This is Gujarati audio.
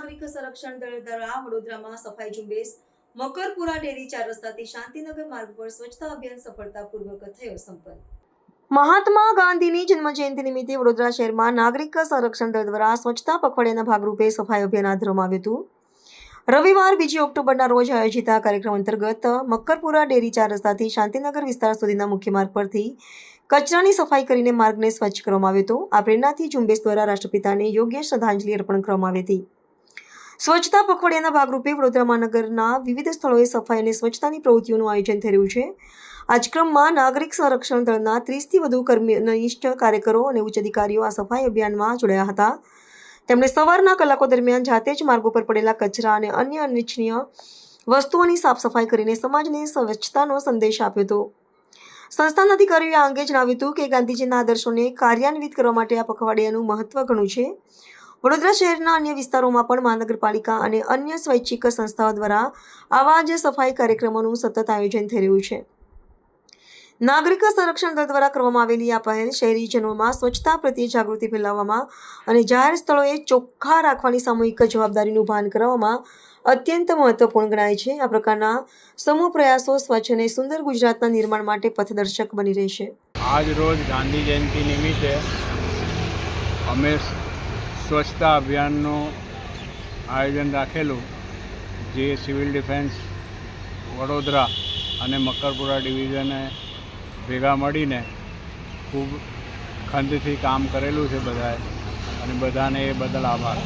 સંરક્ષણ દળ દ્વારા વડોદરામાં સફાઈ ઝુંબેશ, મકરપુરા ડેરી ચાર રસ્તાથી શાંતિનગર માર્ગ પર સ્વચ્છતા અભિયાન સફળતાપૂર્વક થયો સંપન્ન. મહાત્મા ગાંધીની જન્મજયંતિ નિમિત્તે વડોદરા શહેરમાં નાગરિક સંરક્ષણ દળ દ્વારા સ્વચ્છતા પખવાડિયાના ભાગરૂપે સફાઈ અભિયાન હાથ ધરવામાં આવ્યું હતું. રવિવાર બીજી ઓક્ટોબરના રોજ આયોજિત આ કાર્યક્રમ અંતર્ગત મક્કરપુરા ડેરી ચાર રસ્તાથી શાંતિનગર વિસ્તાર સુધીના મુખ્ય માર્ગ પરથી કચરાની સફાઈ કરીને માર્ગને સ્વચ્છ કરવામાં આવ્યો હતો. આ પ્રેરણાથી ઝુંબેશ દ્વારા રાષ્ટ્રપિતાને યોગ્ય શ્રદ્ધાંજલિ અર્પણ કરવામાં આવી હતી. સ્વચ્છતા પખવાડિયાના ભાગરૂપે વડોદરા મહાનગરના વિવિધ સ્થળોએ સફાઈ અને સ્વચ્છતાની પ્રવૃત્તિઓનું આયોજન થઈ રહ્યું છે. આજક્રમમાં નાગરિક સંરક્ષણ દળના ત્રીસથી વધુ કર્મનિષ્ઠ કાર્યકરો અને ઉચ્ચ અધિકારીઓ આ સફાઈ અભિયાનમાં જોડાયા હતા. તેમણે સવારના કલાકો દરમિયાન જાતે જ માર્ગો પર પડેલા કચરા અને અન્ય અનિચ્છનીય વસ્તુઓની સાફ સફાઈ કરીને સમાજને સ્વચ્છતાનો સંદેશ આપ્યો હતો. સંસ્થાના અધિકારીઓએ આ અંગે જણાવ્યું હતું કે ગાંધીજીના આદર્શોને કાર્યાન્વિત કરવા માટે આ પખવાડિયાનું મહત્વ ઘણું છે. વડોદરા શહેરના અન્ય વિસ્તારોમાં પણ મહાનગરપાલિકા અને અન્ય સ્વૈચ્છિક સંસ્થાઓ દ્વારા આવા જ સફાઈ કાર્યક્રમોનું સતત આયોજન થઈ રહ્યું છે. નાગરિક સંરક્ષણ દળ દ્વારા કરવામાં આવેલી આ પહેલ શહેરીજનોમાં સ્વચ્છતા પ્રત્યે જાગૃતિ ફેલાવવામાં અને જાહેર સ્થળોએ ચોખ્ખા રાખવાની સામૂહિક જવાબદારીનું ભાન કરવામાં અત્યંત મહત્વપૂર્ણ ગણાય છે. આ પ્રકારના સમૂહ પ્રયાસો સ્વચ્છ અને સુંદર ગુજરાતના નિર્માણ માટે પથદર્શક બની રહેશે. આજ રોજ ગાંધી જયંતિ નિમિત્તે અમે સ્વચ્છતા અભિયાનનું આયોજન રાખેલું, જે સિવિલ ડિફેન્સ, વડોદરા અને મકરપુરા ડિવિઝને ભેગા મળીને ખૂબ ખંતથી કામ કરેલું છે બધાએ. અને બધાને એ બદલ આભાર.